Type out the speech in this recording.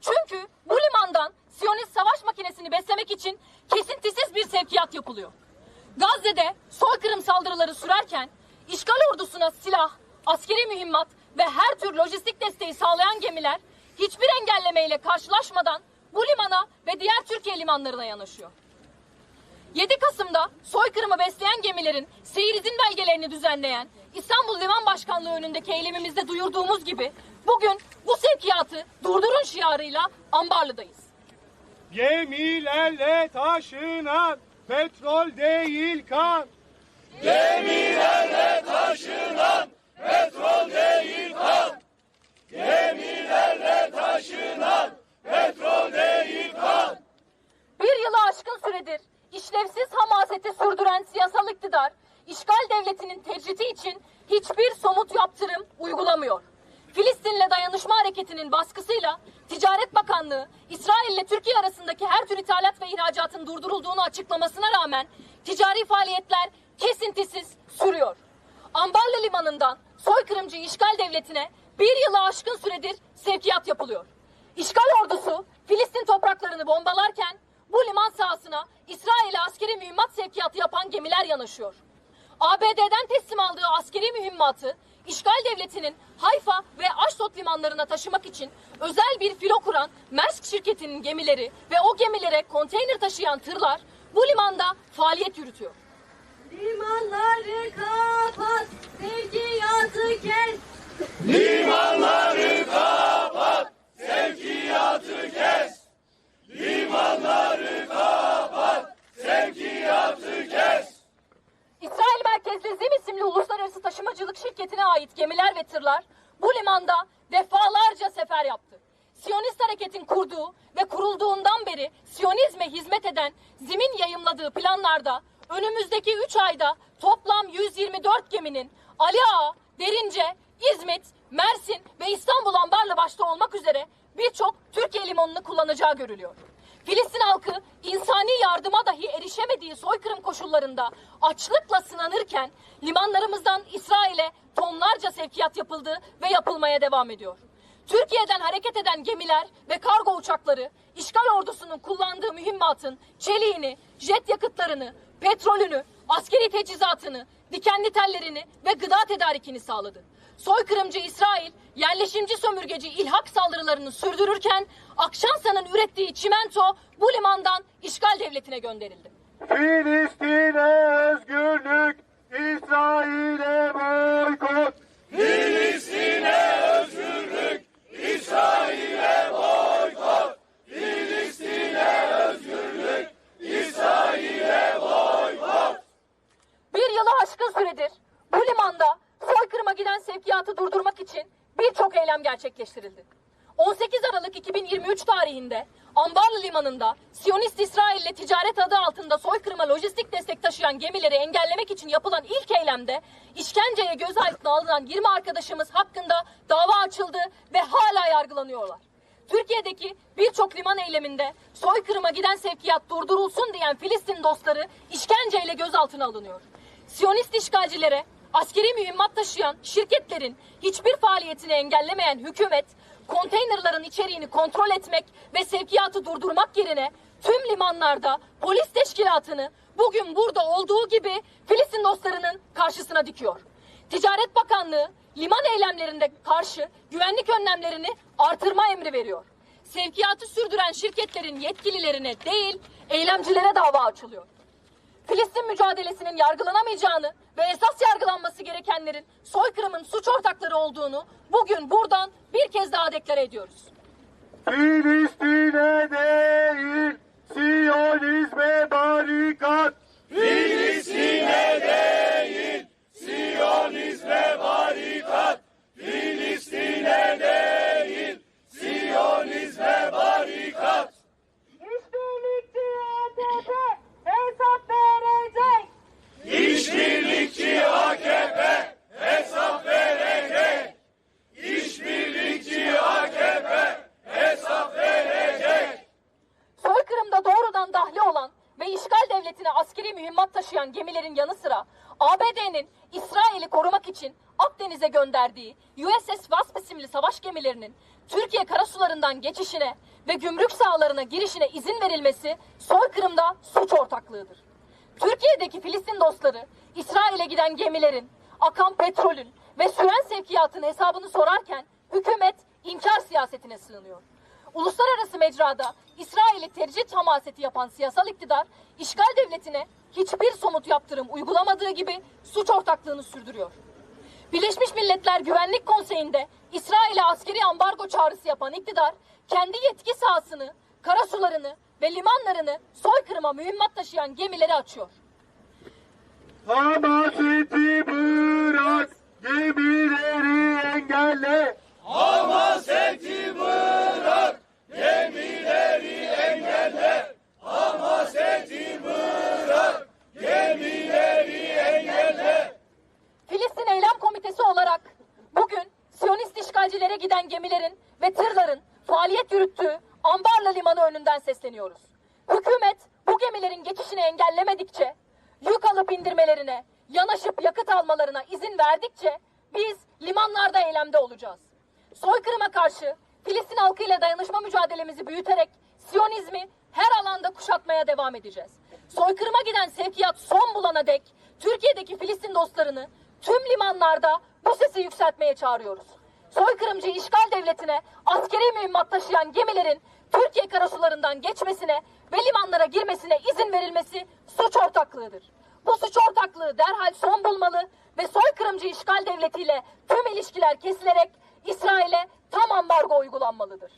Çünkü bu limandan Siyonist savaş makinesini beslemek için kesintisiz bir sevkiyat yapılıyor. Gazze'de soykırım saldırıları sürerken işgal ordusuna silah, askeri mühimmat ve her tür lojistik desteği sağlayan gemiler hiçbir engellemeyle karşılaşmadan bu limana ve diğer Türkiye limanlarına yanaşıyor. 7 Kasım'da soykırımı besleyen gemilerin seyir izin belgelerini düzenleyen İstanbul Liman Başkanlığı önündeki eylemimizde duyurduğumuz gibi bugün bu sevkiyatı durdurun şiarıyla Ambarlı'dayız. Gemilerle taşınan petrol değil kan. Bir yılı aşkın süredir işlevsiz hamaseti sürdüren siyasal iktidar, işgal devletinin tecriti için hiçbir somut yaptırım uygulamıyor. Filistin'le dayanışma hareketinin baskısıyla Ticaret Bakanlığı, İsrail ile Türkiye arasındaki her tür ithalat ve ihracatın durdurulduğunu açıklamasına rağmen ticari faaliyetler kesintisiz sürüyor. Ambarlı Limanı'ndan soykırımcı işgal devletine bir yılı aşkın süredir sevkiyat yapılıyor. İşgal ordusu Filistin topraklarını bombalarken bu liman sahasına İsrail'e askeri mühimmat sevkiyatı yapan gemiler yanaşıyor. ABD'den teslim aldığı askeri mühimmatı işgal devletinin Hayfa ve Aşdod limanlarına taşımak için özel bir filo kuran Maersk şirketinin gemileri ve o gemilere konteyner taşıyan tırlar bu limanda faaliyet yürütüyor. Limanları kapat, sevkiyatı kes. İsrail gemiler ve tırlar bu limanda defalarca sefer yaptı. Siyonist hareketin kurduğu ve kurulduğundan beri Siyonizme hizmet eden Zim'in yayımladığı planlarda önümüzdeki 3 ayda toplam 124 geminin Ali Ağa, Derince, İzmit, Mersin ve İstanbul Ambarlı başta olmak üzere birçok Türkiye limanını kullanacağı görülüyor. Filistin halkı insani yardıma dahi erişemediği soykırım koşullarında açlıkla sınanırken limanlarımızdan İsrail'e tonlarca sevkiyat yapıldı ve yapılmaya devam ediyor. Türkiye'den hareket eden gemiler ve kargo uçakları işgal ordusunun kullandığı mühimmatın çeliğini, jet yakıtlarını, petrolünü, askeri teçhizatını, dikenli tellerini ve gıda tedarikini sağladı. Soykırımcı İsrail, yerleşimci sömürgeci ilhak saldırılarını sürdürürken Akşansa'nın ürettiği çimento bu limandan işgal devletine gönderildi. Filistin'e özgürlük, İsrail'e aşkın süredir bu limanda soykırıma giden sevkiyatı durdurmak için birçok eylem gerçekleştirildi. 18 Aralık 2023 tarihinde Ambarlı Limanı'nda Siyonist İsrail ile ticaret adı altında soykırıma lojistik destek taşıyan gemileri engellemek için yapılan ilk eylemde işkenceye gözaltına alınan 20 arkadaşımız hakkında dava açıldı ve hala yargılanıyorlar. Türkiye'deki birçok liman eyleminde soykırıma giden sevkiyat durdurulsun diyen Filistin dostları işkenceyle gözaltına alınıyor. Siyonist işgalcilere askeri mühimmat taşıyan şirketlerin hiçbir faaliyetini engellemeyen hükümet, konteynerların içeriğini kontrol etmek ve sevkiyatı durdurmak yerine tüm limanlarda polis teşkilatını bugün burada olduğu gibi Filistin dostlarının karşısına dikiyor. Ticaret Bakanlığı liman eylemlerinde karşı güvenlik önlemlerini artırma emri veriyor. Sevkiyatı sürdüren şirketlerin yetkililerine değil, eylemcilere dava açılıyor. Filistin mücadelesinin yargılanamayacağını ve esas yargılanması gerekenlerin soykırımın suç ortakları olduğunu bugün buradan bir kez daha deklare ediyoruz. Filistin'e taşıyan gemilerin yanı sıra ABD'nin İsrail'i korumak için Akdeniz'e gönderdiği USS Wasp isimli savaş gemilerinin Türkiye karasularından geçişine ve gümrük sahalarına girişine izin verilmesi soykırımda suç ortaklığıdır. Türkiye'deki Filistin dostları İsrail'e giden gemilerin, akan petrolün ve süren sevkiyatın hesabını sorarken hükümet inkar siyasetine sığınıyor. Uluslararası mecrada İsrail'i tercih hamaseti yapan siyasal iktidar, işgal devletine hiçbir somut yaptırım uygulamadığı gibi suç ortaklığını sürdürüyor. Birleşmiş Milletler Güvenlik Konseyi'nde İsrail'e askeri ambargo çağrısı yapan iktidar, kendi yetki sahasını, karasularını ve limanlarını soykırıma mühimmat taşıyan gemileri açıyor. Hamaseti bırak, gemileri engelle. Filistin Eylem Komitesi olarak bugün Siyonist işgalcilere giden gemilerin ve tırların faaliyet yürüttüğü Ambarlı Önünden sesleniyoruz. Hükümet bu gemilerin geçişini engellemedikçe, yük alıp indirmelerine, yanaşıp yakıt almalarına izin verdikçe biz limanlarda eylemde olacağız. Soykırıma karşı Filistin halkıyla dayanışma mücadelemizi büyüterek Siyonizmi her alanda kuşatmaya devam edeceğiz. Soykırıma giden sevkiyat son bulana dek Türkiye'deki Filistin dostlarını tüm limanlarda bu sesi yükseltmeye çağırıyoruz. Soykırımcı işgal devletine askeri mühimmat taşıyan gemilerin Türkiye karasularından geçmesine ve limanlara girmesine izin verilmesi suç ortaklığıdır. Bu suç ortaklığı derhal son bulmalı ve soykırımcı işgal devletiyle tüm ilişkiler kesilerek İsrail'e tam ambargo uygulanmalıdır.